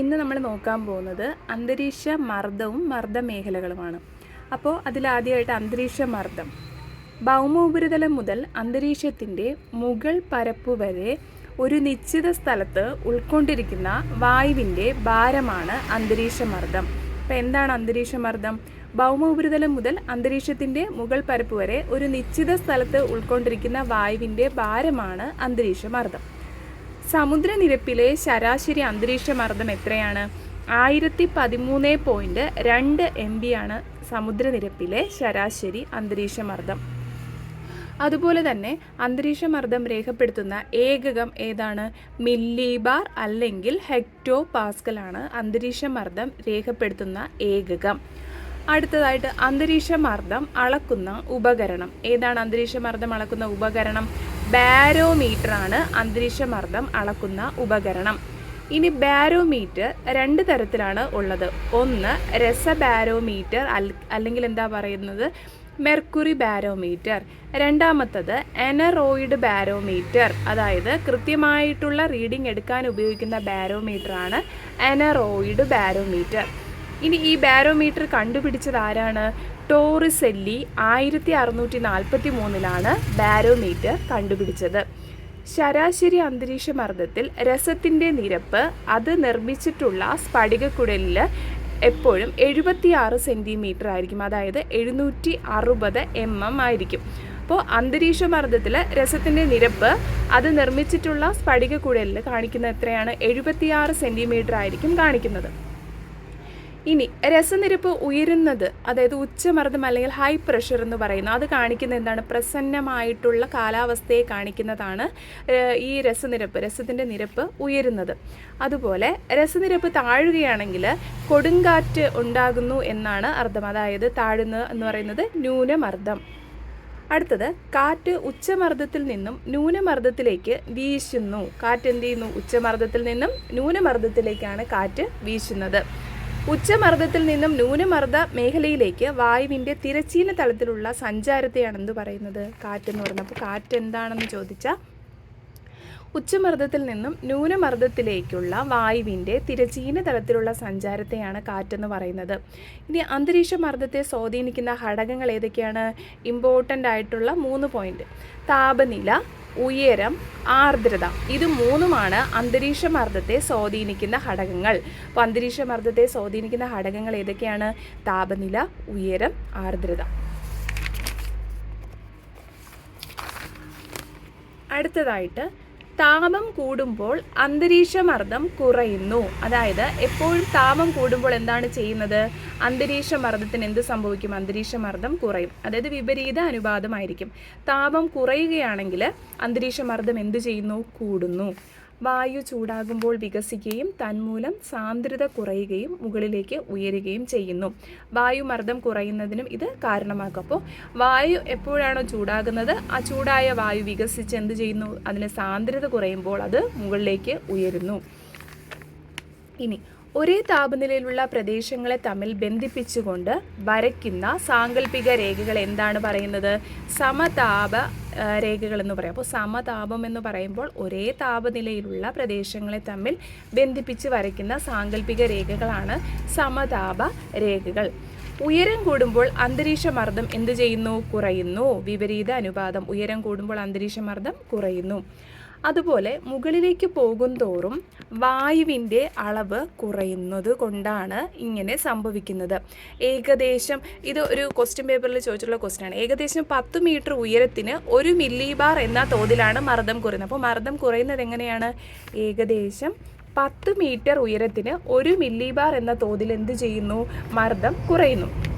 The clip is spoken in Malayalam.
ഇന്ന് നമ്മൾ നോക്കാൻ പോകുന്നത് അന്തരീക്ഷ മർദ്ദവും മർദ്ദമേഖലകളുമാണ്. അപ്പോൾ അതിലാദ്യമായിട്ട് അന്തരീക്ഷ മർദ്ദം. ഭൗമോപരിതലം മുതൽ അന്തരീക്ഷത്തിന്റെ മുകൾ പരപ്പ് വരെ ഒരു നിശ്ചിത സ്ഥലത്ത് ഉൾക്കൊണ്ടിരിക്കുന്ന വായുവിന്റെ ഭാരമാണ് അന്തരീക്ഷ മർദ്ദം. അപ്പോൾ എന്താണ് അന്തരീക്ഷ മർദ്ദം? ഭൗമോപരിതലം മുതൽ അന്തരീക്ഷത്തിന്റെ മുകൾ പരപ്പ് വരെ ഒരു നിശ്ചിത സ്ഥലത്ത് ഉൾക്കൊണ്ടിരിക്കുന്ന വായുവിന്റെ ഭാരമാണ് അന്തരീക്ഷ മർദ്ദം. സമുദ്രനിരപ്പിലെ ശരാശരി അന്തരീക്ഷ മർദ്ദം എത്രയാണ്? ആയിരത്തി പതിമൂന്ന് പോയിന്റ് രണ്ട് എം ബി ആണ് സമുദ്രനിരപ്പിലെ ശരാശരി അന്തരീക്ഷ മർദ്ദം. അതുപോലെ തന്നെ അന്തരീക്ഷ മർദ്ദം രേഖപ്പെടുത്തുന്ന ഏകകം ഏതാണ്? മില്ലിബാർ അല്ലെങ്കിൽ ഹെക്ടോ പാസ്കൽ ആണ് അന്തരീക്ഷ മർദ്ദം രേഖപ്പെടുത്തുന്ന ഏകകം. അടുത്തതായിട്ട് അന്തരീക്ഷ മർദ്ദം അളക്കുന്ന ഉപകരണം. ഏതാണ് അന്തരീക്ഷ മർദ്ദം അളക്കുന്ന ഉപകരണം? ബാരോമീറ്റർ ആണ് അന്തരീക്ഷ മർദ്ദം അളക്കുന്ന ഉപകരണം. ഇനി ബാരോമീറ്റർ രണ്ട് തരത്തിലാണ് ഉള്ളത്. ഒന്ന് രസ ബാരോമീറ്റർ അല്ലെങ്കിൽ എന്താ പറയുന്നത്? Mercury barometer. രണ്ടാമത്തത് എനറോയിഡ് ബാരോമീറ്റർ. അതായത് കൃത്യമായിട്ടുള്ള റീഡിംഗ് എടുക്കാൻ ഉപയോഗിക്കുന്ന ബാരോമീറ്ററാണ് എനറോയിഡ് ബാരോമീറ്റർ. ഇനി ഈ ബാരോമീറ്റർ കണ്ടുപിടിച്ചത് ആരാണ്? ടോറിസെല്ലി ആയിരത്തി അറുന്നൂറ്റി നാൽപ്പത്തി മൂന്നിലാണ് ബാരോമീറ്റർ കണ്ടുപിടിച്ചത്. ശരാശരി അന്തരീക്ഷ മർദ്ദത്തിൽ രസത്തിന്റെ നിരപ്പ് അത് നിർമ്മിച്ചിട്ടുള്ള സ്ഫടികക്കുടലിൽ എപ്പോഴും എഴുപത്തിയാറ് സെന്റിമീറ്റർ ആയിരിക്കും. അതായത് എഴുന്നൂറ്റി അറുപത് എം എം ആയിരിക്കും. അപ്പോൾ അന്തരീക്ഷ മർദ്ദത്തിൽ രസത്തിന്റെ നിരപ്പ് അത് നിർമ്മിച്ചിട്ടുള്ള സ്ഫടികക്കുടലിൽ കാണിക്കുന്ന എത്രയാണ്? എഴുപത്തിയാറ് സെന്റിമീറ്റർ ആയിരിക്കും കാണിക്കുന്നത്. ഇനി രസനിരപ്പ് ഉയരുന്നത് അതായത് ഉച്ചമർദ്ദം അല്ലെങ്കിൽ ഹൈ പ്രഷർ എന്ന് പറയുന്നു അത് കാണിക്കുന്ന എന്താണ്? പ്രസന്നമായിട്ടുള്ള കാലാവസ്ഥയെ കാണിക്കുന്നതാണ് ഈ രസനിരപ്പ് രസത്തിന്റെ നിരപ്പ് ഉയരുന്നത്. അതുപോലെ രസനിരപ്പ് താഴുകയാണെങ്കിൽ കൊടുങ്കാറ്റ് ഉണ്ടാകുന്നു എന്നാണ് അർത്ഥം അതായത് താഴുന്ന എന്ന് പറയുന്നത് ന്യൂനമർദ്ദം. അടുത്തത് കാറ്റ് ഉച്ചമർദ്ദത്തിൽ നിന്നും ന്യൂനമർദ്ദത്തിലേക്ക് വീശുന്നു. കാറ്റ് എന്ത് ചെയ്യുന്നു? ഉച്ചമർദ്ദത്തിൽ നിന്നും ന്യൂനമർദ്ദത്തിലേക്കാണ് കാറ്റ് വീശുന്നത്. ഉച്ചമർദ്ദത്തിൽ നിന്നും ന്യൂനമർദ്ദ മേഖലയിലേക്ക് വായുവിന്റെ തിരച്ചീന തലത്തിലുള്ള സഞ്ചാരത്തെയാണ് എന്ത് പറയുന്നത്. കാറ്റെന്ന് പറയുന്നത് അപ്പോൾ കാറ്റ് എന്താണെന്ന് ചോദിച്ചാൽ ഉച്ചമർദ്ദത്തിൽ നിന്നും ന്യൂനമർദ്ദത്തിലേക്കുള്ള വായുവിന്റെ തിരച്ചീന തലത്തിലുള്ള സഞ്ചാരത്തെയാണ് കാറ്റെന്ന് പറയുന്നത്. ഇനി അന്തരീക്ഷ മർദ്ദത്തെ സ്വാധീനിക്കുന്ന ഘടകങ്ങൾ ഏതൊക്കെയാണ്? ഇമ്പോർട്ടന്റ് ആയിട്ടുള്ള മൂന്ന് പോയിന്റ് താപനില ഉയരം ആർദ്രത. ഇത് മൂന്നുമാണ് അന്തരീക്ഷ മർദ്ദത്തെ സ്വാധീനിക്കുന്ന ഘടകങ്ങൾ. അപ്പോൾ അന്തരീക്ഷ മർദ്ദത്തെ സ്വാധീനിക്കുന്ന ഘടകങ്ങൾ ഏതൊക്കെയാണ്? താപനില ഉയരം ആർദ്രത. അടുത്തതായിട്ട് താപം കൂടുമ്പോൾ അന്തരീക്ഷ മർദ്ദം കുറയുന്നു. അതായത് എപ്പോഴും താപം കൂടുമ്പോൾ എന്താണ് ചെയ്യുന്നത്? അന്തരീക്ഷ മർദ്ദത്തിന് എന്ത് സംഭവിക്കും? അന്തരീക്ഷ മർദ്ദം കുറയും. അതായത് വിപരീത അനുപാതമായിരിക്കും. താപം കുറയുകയാണെങ്കിൽ അന്തരീക്ഷ മർദ്ദം എന്ത് ചെയ്യുന്നു? കൂടുന്നു. വായു ചൂടാകുമ്പോൾ വികസിക്കുകയും തന്മൂലം സാന്ദ്രത കുറയുകയും മുകളിലേക്ക് ഉയരുകയും ചെയ്യുന്നു. വായുമർദ്ദം കുറയുന്നതിനും ഇത് കാരണമാക്കും. അപ്പോൾ വായു എപ്പോഴാണോ ചൂടാകുന്നത് ആ ചൂടായ വായു വികസിച്ച് എന്ത് ചെയ്യുന്നു? അതിന് സാന്ദ്രത കുറയുമ്പോൾ അത് മുകളിലേക്ക് ഉയരുന്നു. ഇനി ഒരേ താപനിലയിലുള്ള പ്രദേശങ്ങളെ തമ്മിൽ ബന്ധിപ്പിച്ചുകൊണ്ട് വരയ്ക്കുന്ന സാങ്കല്പിക രേഖകൾ എന്താണ് പറയുന്നത്? സമതാപ രേഖകൾ എന്ന് പറയാം. അപ്പോൾ സമതാപം എന്ന് പറയുമ്പോൾ ഒരേ താപനിലയിലുള്ള പ്രദേശങ്ങളെ തമ്മിൽ ബന്ധിപ്പിച്ച് വരയ്ക്കുന്ന സാങ്കല്പിക രേഖകളാണ് സമതാപ രേഖകൾ. ഉയരം കൂടുമ്പോൾ അന്തരീക്ഷ മർദ്ദം എന്ത് ചെയ്യുന്നു? കുറയുന്നു. വിപരീത അനുപാതം. ഉയരം കൂടുമ്പോൾ അന്തരീക്ഷ മർദ്ദം കുറയുന്നു. അതുപോലെ മുകളിലേക്ക് പോകും തോറും വായുവിന്റെ അളവ് കുറയുന്നത് കൊണ്ടാണ് ഇങ്ങനെ സംഭവിക്കുന്നത്. ഏകദേശം ഇത് ഒരു ക്വസ്റ്റ്യൻ പേപ്പറിൽ ചോദിച്ചിട്ടുള്ള ക്വസ്റ്റ്യൻ ആണ്. ഏകദേശം പത്ത് മീറ്റർ ഉയരത്തിന് ഒരു മില്ലി ബാർ എന്ന തോതിലാണ് മർദ്ദം കുറയുന്നത്. അപ്പോൾ മർദ്ദം കുറയുന്നത് എങ്ങനെയാണ്? ഏകദേശം പത്ത് മീറ്റർ ഉയരത്തിന് ഒരു മില്ലി ബാർ എന്ന തോതിൽ എന്ത് ചെയ്യുന്നു? മർദ്ദം കുറയുന്നു.